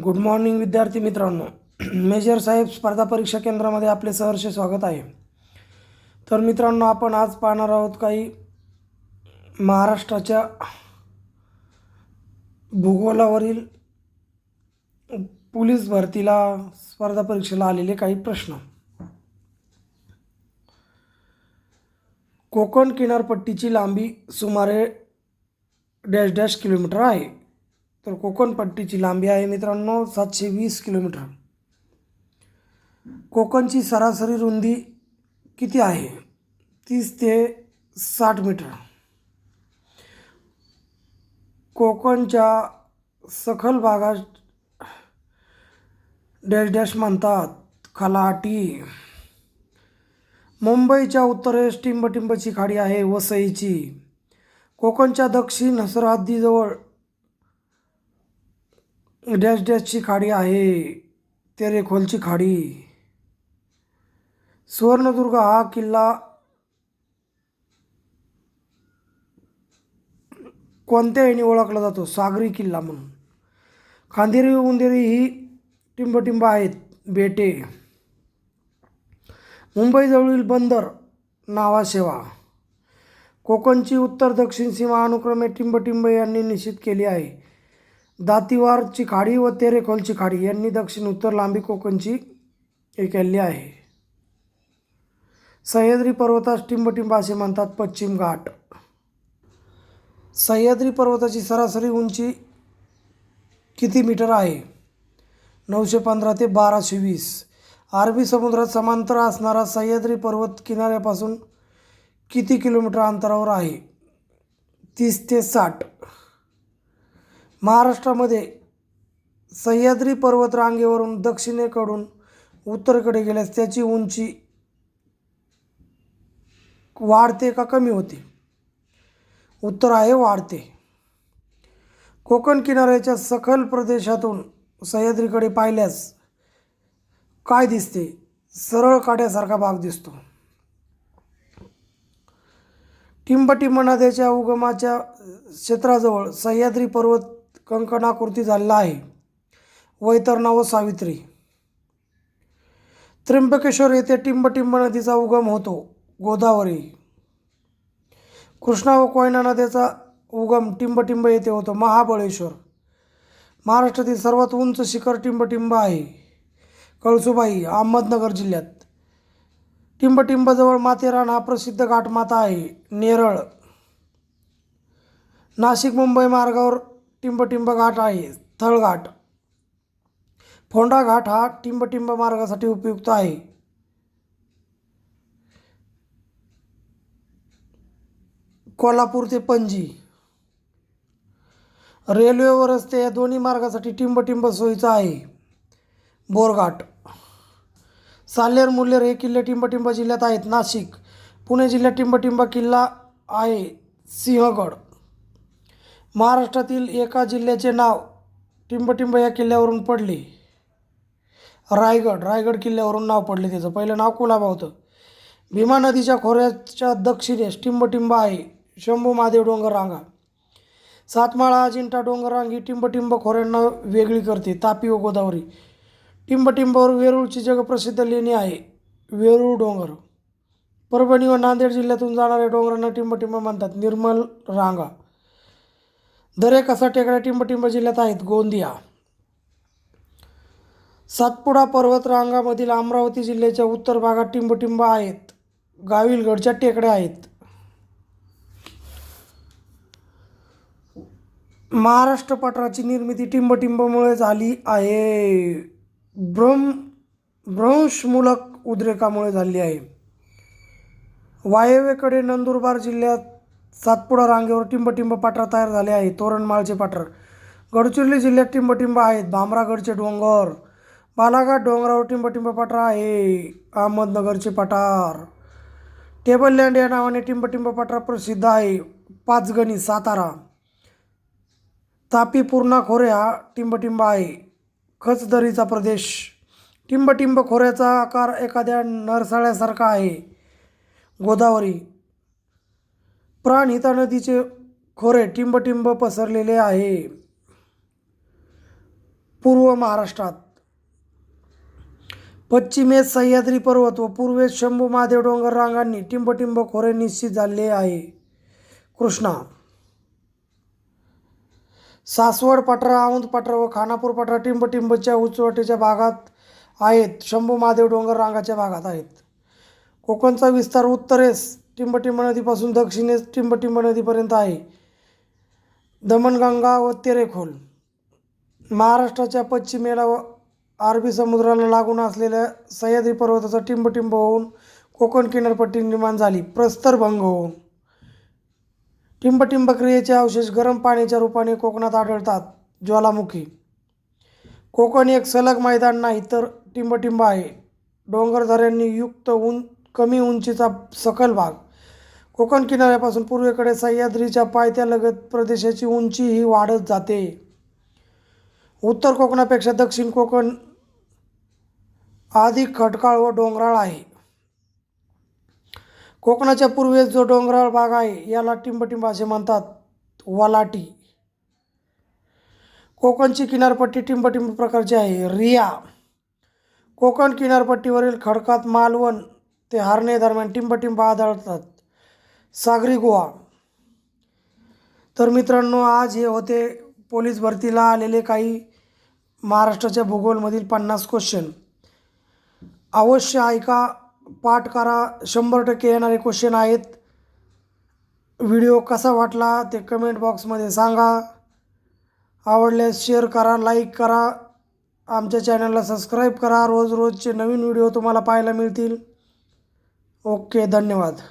Good morning विद्यार्थी मित्रांनो. Major साहेब स्पर्धा परीक्षा केंद्रामध्ये आपले सहर्ष स्वागत आहे. तर मित्रांनो आपण आज पाहणार आहोत काही महाराष्ट्राच्या भूगोलावरील पोलीस भरतीला स्पर्धा परीक्षेला आलेले काही प्रश्न. कोकण किनारपट्टीची लांबी सुमारे डॅश डॅश किलोमीटर आहे. तर कोकणपट्टीची लांबी आहे मित्रांनो सातशे वीस किलोमीटर. कोकणची सरासरी रुंदी किती आहे? तीस ते साठ मीटर. कोकणच्या सखल भागात डॅश डॅश म्हणतात खलाटी. मुंबईच्या उत्तरेस टिंबटिंबची खाडी आहे वसईची. कोकणच्या दक्षिण सरहद्दीजवळ डॅश डॅशची खाडी आहे तेरेखोलची खाडी. सुवर्णदुर्ग हा किल्ला कोणत्या याने ओळखला जातो? सागरी किल्ला म्हणून. खांदेरी उंदेरी ही टिंबटिंब आहेत बेटे. मुंबईजवळील बंदर नावासेवा कोकणची उत्तर दक्षिण सीमा अनुक्रमे टिंबटिंब यांनी निश्चित केली आहे. दातीवारची खाडी व तेरेखोलची खाडी यांनी दक्षिण उत्तर लांबी कोकणची हे केली आहे. सह्याद्री पर्वतास टिंबटिंब असे म्हणतात पश्चिम घाट. सह्याद्री पर्वताची सरासरी उंची किती मीटर आहे? नऊशे पंधरा ते बाराशे वीस. अरबी समुद्रात समांतर असणारा सह्याद्री पर्वत किनाऱ्यापासून किती किलोमीटर अंतरावर आहे? तीस ते साठ. महाराष्ट्रामध्ये सह्याद्री पर्वत रांगेवरून दक्षिणेकडून उत्तरेकडे गेल्यास त्याची उंची वाढते का कमी होते? उत्तर आहे वाढते. कोकण किनाऱ्याच्या सखल प्रदेशातून सह्याद्रीकडे पाहिल्यास काय दिसते? सरळ काट्यासारखा भाग दिसतो. टिंबटिंब नद्याच्या उगमाच्या क्षेत्राजवळ सह्याद्री पर्वत कंकणाकृती झालेला आहे. वैतरणा व सावित्री. त्र्यंबकेश्वर येथे टिंबटिंब नदीचा उगम होतो. गोदावरी. कृष्णा व कोयना नद्याचा उगम टिंबटिंब येथे होतो. महाबळेश्वर. महाराष्ट्रातील सर्वात उंच शिखर टिंबटिंब आहे. कळसुबाई अहमदनगर जिल्ह्यात. टिंबटिंबजवळ माथेरान हा प्रसिद्ध घाटमाता आहे. नेरळ. नाशिक मुंबई मार्गावर टिंबटिंब घाट आहे थळघाट फोंडा घाट हा टिंबटिंब मार्गासाठी उपयुक्त आहे. कोल्हापूर ते पणजी. रेल्वे व रस्ते या दोन्ही मार्गासाठी टिंबटिंब सोयीचं आहे. बोरघाट. साल्हेर मुल्हेर हे किल्ले टिंबटिंब जिल्ह्यात आहेत. नाशिक. पुणे जिल्ह्यात टिंबटिंब किल्ला आहे. सिंहगड. महाराष्ट्रातील एका जिल्ह्याचे नाव टिंबटिंब या किल्ल्यावरून पडले. रायगड रायगड किल्ल्यावरून नाव पडले त्याचं. पहिलं नाव कुलाबा होतं. भीमा नदीच्या खोऱ्याच्या दक्षिणेस टिंबटिंब आहे. शंभू महादेव डोंगर रांगा सातमाळा अजिंठा डोंगर रांगी टिंबटिंब खोऱ्यांना वेगळी करते. तापी व गोदावरी. टिंबटिंबावर वेरूळची जगप्रसिद्ध लेणी आहे. वेरूळ डोंगर. परभणी व नांदेड जिल्ह्यातून जाणाऱ्या डोंगरांना टिंबटिंब म्हणतात. निर्मल रांगा. दरेक असा टेकड्या टिंबटिंब जिल्ह्यात आहेत. गोंदिया. सातपुडा पर्वतरांगामधील अमरावती जिल्ह्याच्या उत्तर भागात टिंबटिंब आहेत. गाविलगडच्या टेकड्या आहेत. महाराष्ट्र पठाराची निर्मिती टिंबटिंबमुळे झाली आहे. भ्रम भ्रंशमूलक उद्रेकामुळे झाली आहे. वायव्येकडे नंदुरबार जिल्ह्यात सातपुडा रांगेवर टिंबटिंब पाठरा तयार झाले आहे. तोरणमाळचे पाठर गडचिरोली जिल्ह्यात टिंबटिंब आहेत. भामरागडचे डोंगर. बालाघाट डोंगरावर टिंबटिंब पठार आहे. अहमदनगरचे पठार. टेबल लँड या नावाने टिंबटिंब पाटरा प्रसिद्ध आहे. पाचगणी सातारा. तापी पूर्णा खोरे हा टिंबटिंब आहे. खचदरीचा प्रदेश. टिंबटिंब खोऱ्याचा आकार एखाद्या नरसाळ्यासारखा आहे. गोदावरी. प्राणहिता नदीचे खोरे टिंबटिंब पसरलेले आहे. पूर्व महाराष्ट्रात. पश्चिमेत सह्याद्री पर्वत व पूर्वेत शंभू महादेव डोंगर रांगांनी टिंबटिंब खोरे निश्चित झाले आहे. कृष्णा. सासवड पटरा औंध पटरा व खानापूर पटरा टिंबटिंबच्या उचवटीच्या भागात आहेत. शंभू महादेव डोंगर रांगाच्या भागात आहेत. कोकणचा विस्तार उत्तरेस टिंबटिंब नदीपासून दक्षिणेस टिंबटिंब नदीपर्यंत आहे. दमणगंगा व तेरेखोल. महाराष्ट्राच्या पश्चिमेला व अरबी समुद्राला लागून असलेल्या सह्याद्री पर्वताचा टिंबटिंब होऊन कोकण किनारपट्टी निर्माण झाली. प्रस्तरभंग होऊन. टिंबटिंब क्रियेचे अवशेष गरम पाण्याच्या रूपाने कोकणात आढळतात. ज्वालामुखी. कोकण एक सलग मैदान नाही तर टिंबटिंब आहे. डोंगरदऱ्यांनी युक्त ऊन कमी उंचीचा सखल भाग. कोकण किनाऱ्यापासून पूर्वेकडे सह्याद्रीच्या पायथ्यालगत प्रदेशाची उंची ही वाढत जाते. उत्तर कोकणापेक्षा दक्षिण कोकण अधिक खडकाळ व डोंगराळ आहे. कोकणाच्या पूर्वेस जो डोंगराळ भाग आहे याला टिंबटिंब असे म्हणतात. वलाटी. कोकणची किनारपट्टी टिंबटिंब प्रकारची आहे. रिया. कोकण किनारपट्टीवरील खडकात मालवण ते हारणे दरम्यान टिंबटिंब आदळतात. सागरी गोवा तर मित्रांनो आज हे होते पोलीस भरतीला आलेले काही महाराष्ट्राच्या भूगोलमधील पन्नास क्वेश्चन अवश्य ऐका पाठ करा. शंभर टक्के येणारे क्वेश्चन आहेत. व्हिडिओ कसा वाटला ते कमेंट बॉक्समध्ये सांगा. आवडल्यास शेअर करा लाईक करा. आमच्या चॅनलला सबस्क्राईब करा. रोज रोजचे नवीन व्हिडिओ तुम्हाला पाहायला मिळतील. ओके धन्यवाद.